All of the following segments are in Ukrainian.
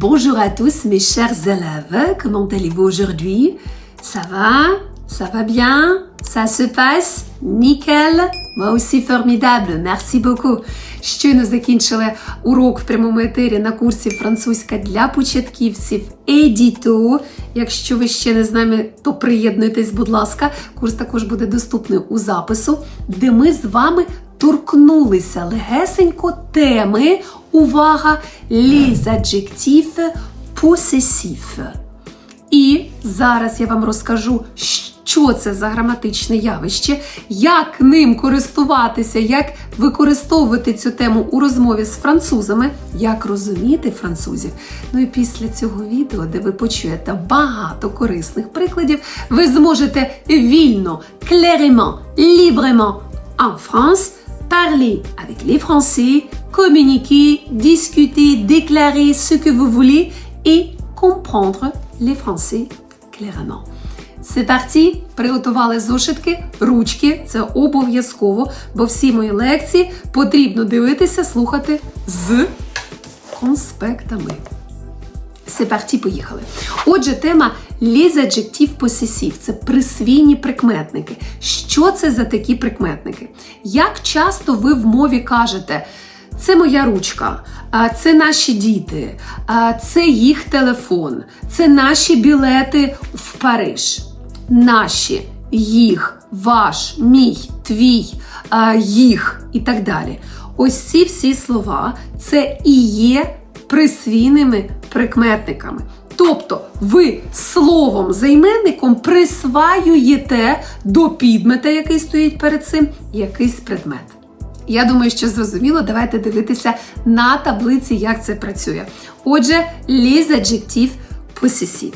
Bonjour à tous mes chers élèves, comment allez-vous aujourd'hui Ça va Ça va bien Ça se passe Nickel Moi aussi formidable, merci beaucoup. Щойно закінчили урок в прямому етері на курсі французька для початківців Едіто. Якщо ви ще не з нами, то приєднуйтесь, будь ласка. Курс також буде доступний у запису, де ми з вами торкнулися легесенько теми. Увага! Les adjectifs possessifs. І зараз я вам розкажу, що це за граматичне явище, як ним користуватися, як використовувати цю тему у розмові з французами, як розуміти французів. Ну і після цього відео, де ви почуєте багато корисних прикладів, ви зможете вільно, clairement, librement en France parler avec les Français, communiquer, discuter, déclarer ce que vous voulez et comprendre les Français clairement. C'est parti! Приготували зошитки, ручки, це обов'язково, бо всі мої лекції потрібно дивитися, слухати з конспектами. C'est parti, поїхали. Отже, тема adjectifs possessifs – це присвійні прикметники. Що це за такі прикметники? Як часто ви в мові кажете це моя ручка, це наші діти, це їх телефон, це наші білети в Париж. Наші, їх, ваш, мій, твій, їх і так далі. Ось ці всі слова це і є присвійними прикметниками. Тобто ви словом займенником присваюєте до підмета, який стоїть перед цим, якийсь предмет. Я думаю, що зрозуміло, давайте дивитися на таблиці, як це працює. Отже, les adjectifs possessifs.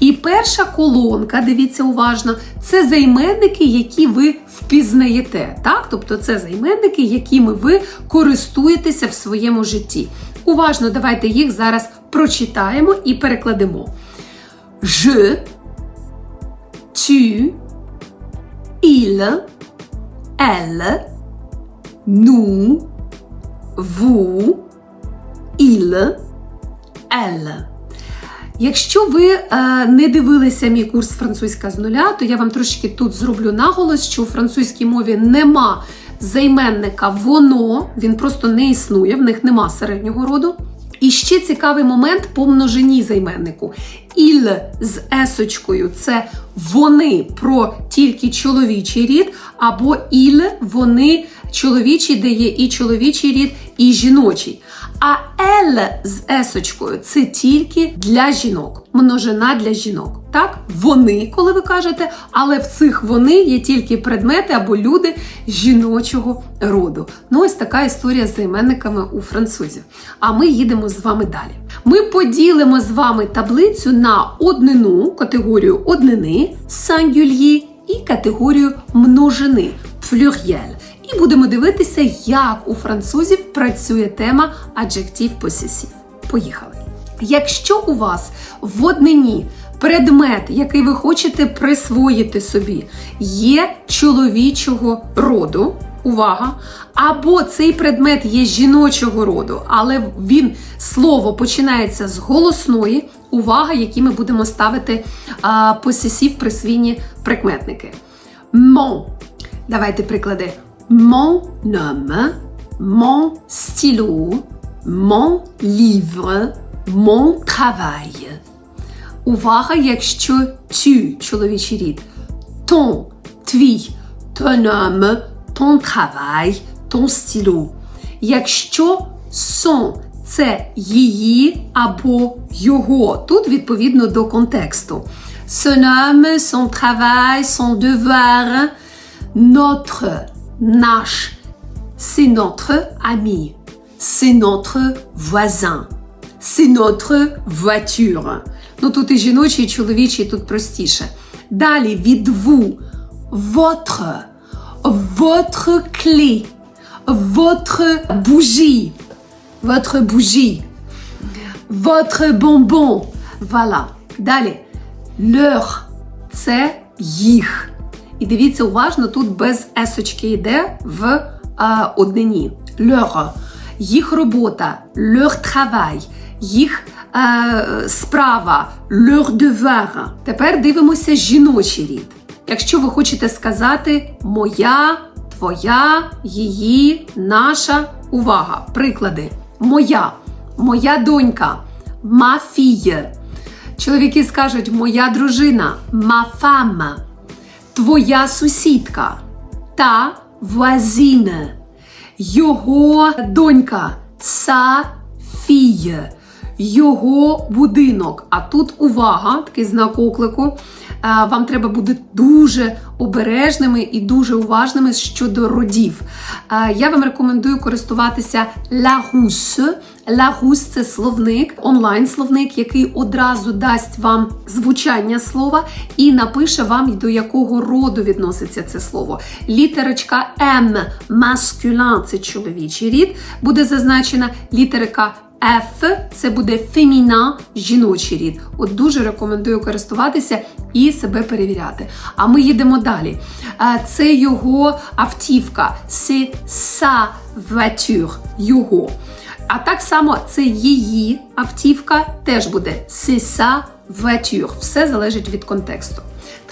І перша колонка, дивіться уважно, це займенники, які ви впізнаєте. Так? Тобто це займенники, якими ви користуєтеся в своєму житті. Уважно, давайте їх зараз прочитаємо і перекладемо. Je, tu, il, elle, nous, vous, il, elle. Якщо ви е, не дивилися мій курс французька з нуля, то я вам трошки тут зроблю наголос, що у французькій мові нема займенника воно, він просто не існує, в них нема середнього роду. І ще цікавий момент по множині займеннику. Іл з есочкою це вони про тільки чоловічий рід, або іль вони чоловічий, де є і чоловічий рід, і жіночий. А ел з есочкою це тільки для жінок, множина для жінок. Так, вони, коли ви кажете, але в цих вони є тільки предмети або люди жіночого роду. Ну, ось така історія з займенниками у французів. А ми їдемо з вами далі. Ми поділимо з вами таблицю на однину, категорію однини, сангюльї і категорію множини плюр'єль. І будемо дивитися, як у французів працює тема adjective possessive. Поїхали. Якщо у вас в однині предмет, який ви хочете присвоїти собі, є чоловічого роду, увага, або цей предмет є жіночого роду, але він слово починається з голосної, увага, які ми будемо ставити а, посесів присвійні прикметники. Mon. Давайте приклади. Mon homme, mon stylo, mon livre, mon travail. Увага, якщо tu, чоловічий рід, ton, твій, ton homme, ton travail, ton stylo. Якщо son – це її або його, тут відповідно до контексту. Son homme, son travail, son devoir, notre, наш, c'est notre ami, c'est notre voisin, c'est notre voiture. Ну тут і жіночий, і чоловічий, тут простіше. Далі від vous, votre, votre clé, votre bougie, votre bougie, votre bonbon. Voilà. Далі. Leur – це їх. І дивіться уважно, тут без есочки йде в а, однині. Leur. Їх робота, leur travail, їх е, справа, leur devoir. Тепер дивимося жіночий рід. Якщо ви хочете сказати моя, твоя, її, наша увага. Приклади: моя, моя донька, ma fille. Чоловіки скажуть моя дружина, ma femme. Твоя сусідка та voisine. Його донька fille. Його будинок. А тут увага, такий знак оклику. Вам треба бути дуже обережними і дуже уважними щодо родів. Я вам рекомендую користуватися Larousse. Larousse – це словник, онлайн-словник, який одразу дасть вам звучання слова і напише вам, до якого роду відноситься це слово. Літерочка М маскюлин – це чоловічий рід, буде зазначена літерика F це буде феміна, жіночий рід. От дуже рекомендую користуватися і себе перевіряти. А ми їдемо далі. Це його автівка, це sa voiture, його. А так само це її автівка, теж буде sa voiture. Все залежить від контексту.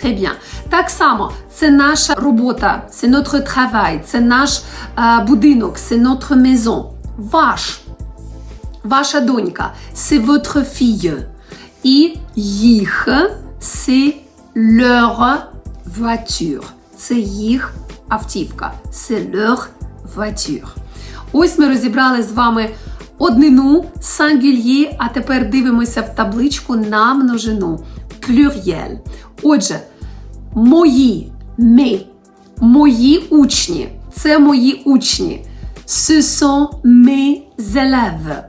Très bien. Так само, це наша робота, це notre travail, це наш е, будинок, це notre maison. Ваш. Ваша донька, c'est votre fille. І їх, c'est leur voiture. Це їх автівка. C'est leur voiture. Ось ми розібрали з вами однину, singulier, а тепер дивимося в табличку на множину. Pluriel. Отже, мої, ми, мої учні. Це мої учні. Ce sont mes élèves.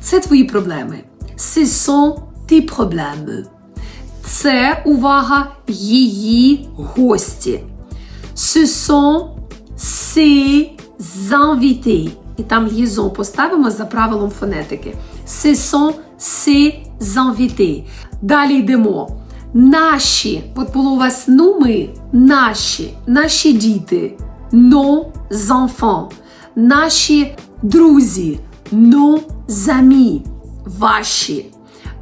Це твої проблеми. Ce sont tes problèmes. Це увага її гості. Ce sont ses invités. І там лізон поставимо за правилом фонетики. Ce sont ses invités. Далі йдемо. Наші, от було у вас ну ми, наші, наші діти, nos enfants, наші друзі, nos amis, ваші,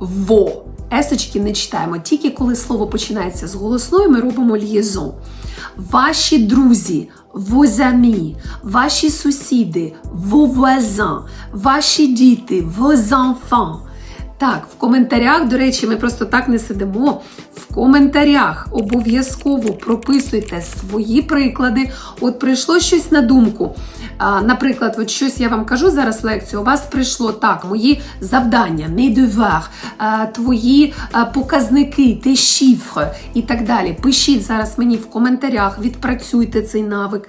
во. Есочки не читаємо, тільки коли слово починається з голосною, ми робимо л'єзон. Ваші друзі, amis, ваші сусіди, vos ваші діти, enfants. Так, в коментарях, до речі, ми просто так не сидимо. В коментарях обов'язково прописуйте свої приклади. От прийшло щось на думку. Наприклад, от щось я вам кажу зараз лекцію. У вас прийшло так, мої завдання, а, твої показники, tes chiffres і так далі. Пишіть зараз мені в коментарях, відпрацюйте цей навик.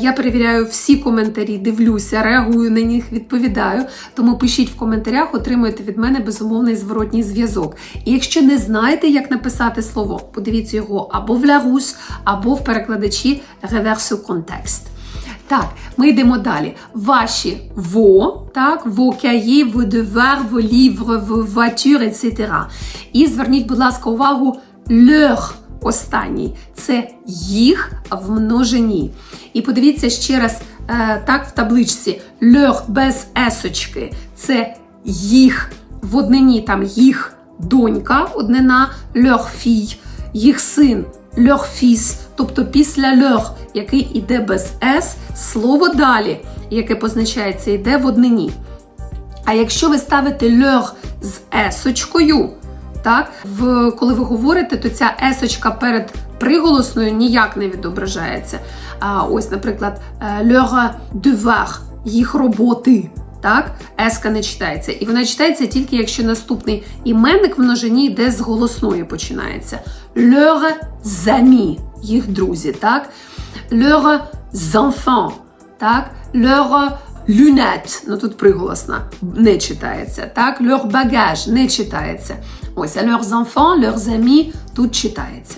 Я перевіряю всі коментарі, дивлюся, реагую на них, відповідаю. Тому пишіть в коментарях, отримуєте від мене безумовний зворотній зв'язок. І якщо не знаєте, як написати слово, подивіться його або в Larousse, або в перекладачі Reverse Context. Так, ми йдемо далі. Ваші во, так, vos cahiers, vos devoirs, vos livres, vos voitures, etc. І зверніть, будь ласка, увагу leur останній. Це їх в множині. І подивіться ще раз е, так в табличці leur без есочки. Це їх в однині, там їх донька, однина leur fille, їх син leur fils, тобто після leur, який іде без с, слово далі, яке позначається, йде в однині. А якщо ви ставите leur з есочкою, так, в, коли ви говорите, то ця есочка перед приголосною ніяк не відображається. А, ось, наприклад, leur devoir, їх роботи. Так, еска не читається. І вона читається тільки якщо наступний іменник в множині йде з голосної починається. Leur amis, їх друзі, так? Leur enfants, так? Leur lunettes, ну тут приголосна, не читається, так? Leur bagage не читається. Ось, а leurs enfants, leurs amis тут читається.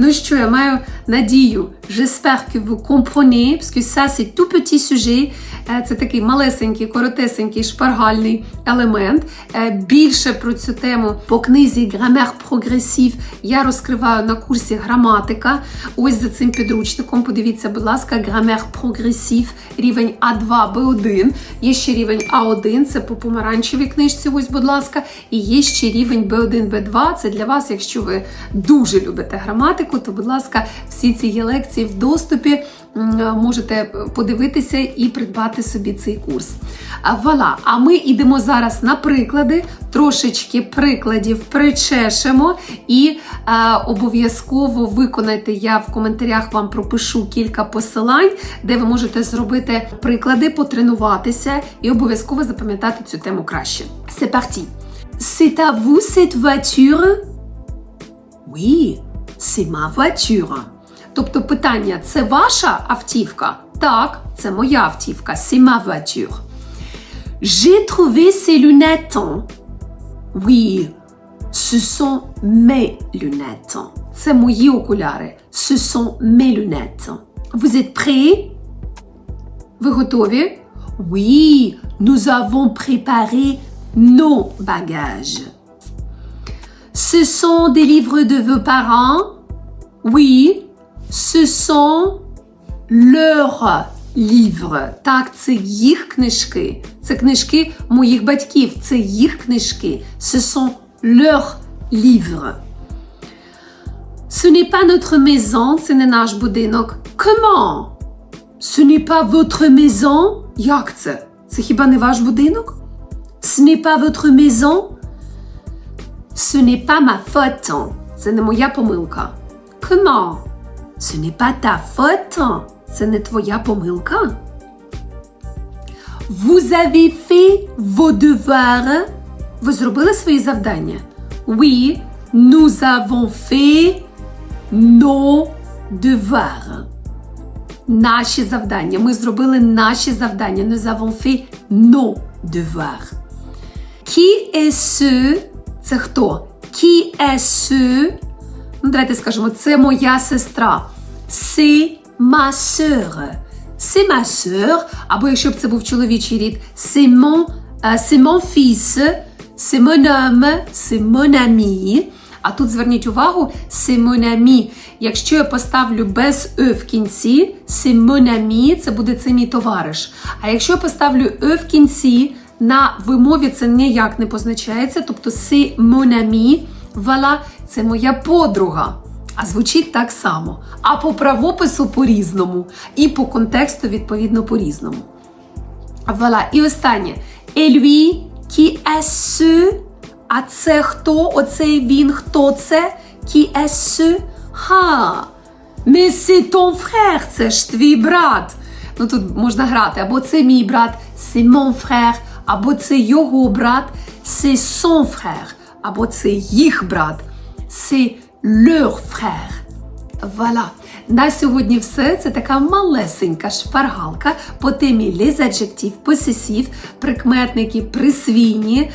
Ну що, я маю надію. J'espère que vous comprenez, parce que ça, c'est tout petit sujet. Е, Це такий малесенький, коротесенький шпаргальний елемент. Е, Більше про цю тему по книзі Grammaire Progressive я розкриваю на курсі граматика. Ось за цим підручником. Подивіться, будь ласка, Grammaire Progressive, рівень А2, Б1. Є ще рівень А1, це по помаранчевій книжці, ось, будь ласка. І є ще рівень Б1, Б2. Це для вас, якщо ви дуже любите граматику, то, будь ласка, всі ці є лекції в доступі. Можете подивитися і придбати собі цей курс. Вала. А ми йдемо зараз на приклади, трошечки прикладів причешемо і е, обов'язково виконайте. Я в коментарях вам пропишу кілька посилань, де ви можете зробити приклади, потренуватися і обов'язково запам'ятати цю тему краще. C'est parti. C'est à vous cette voiture? Oui, c'est ma voiture. Тобто питання: це ваша автівка? Так, це моя автівка. C'est ma voiture. J'ai trouvé ces lunettes. Oui, ce sont mes lunettes. C'est мої окуляри. Ce sont mes lunettes. Vous êtes prêts? Ви готові? Oui, nous avons préparé nos bagages. Ce sont des livres de vos parents? Oui, ce sont leurs livres. Так, це їх книжки. Це книжки моїх батьків. Це їх книжки. Ce sont leurs livres. Ce n'est pas notre maison, це не наш будинок. Comment? Ce n'est pas votre maison? Як це? Це хіба не ваш будинок? Ce n'est pas votre maison? Ce n'est pas ma faute. Це не моя помилка. Comment? Ce n'est pas ta faute. Це не твоя помилка. Vous avez fait vos devoirs. Ви зробили свої завдання? Oui, nous avons fait nos devoirs. Наші завдання. Ми зробили наші завдання. Nous avons fait nos devoirs. Qui est ce? Це хто? Qui est? Ну, давайте скажемо, це моя сестра. C'est ma sœur. C'est ma sœur. Або якщо б це був чоловічий рід, mon, е, mon homme, c'est mon. А тут зверніть увагу, ami. Якщо я поставлю без «е» в кінці, mon це буде це мій товариш. А якщо я поставлю «е» в кінці, на вимові це ніяк не позначається, тобто c'est mon ami, це моя подруга. А звучить так само. А по правопису по-різному. І по контексту, відповідно, по-різному. Voilà. І останнє. Et lui, qui? А це хто? Оцей він, хто це? Qui est? Ха. Mais c'est ton це ж твій брат. Ну тут можна грати. Або це мій брат, c'est mon frère, або це його брат, c'est son frère, або це їх брат, c'est leur frère. Voilà. На сьогодні все. Це така малесенька шпаргалка по темі adjectifs possessifs, прикметники, присвійні.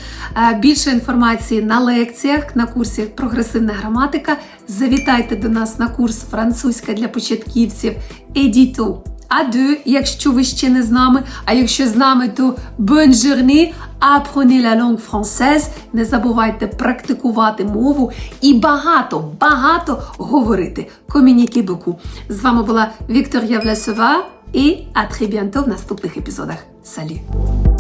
Е, Більше інформації на лекціях, на курсі Прогресивна граматика. Завітайте до нас на курс Французька для початківців Edito А2, якщо ви ще не з нами. А якщо з нами, то bonne journée, apprenez la langue française. Не забувайте практикувати мову і багато, багато говорити. Комініки боку. З вами була Вікторія Власова і à в наступних епізодах. Salut!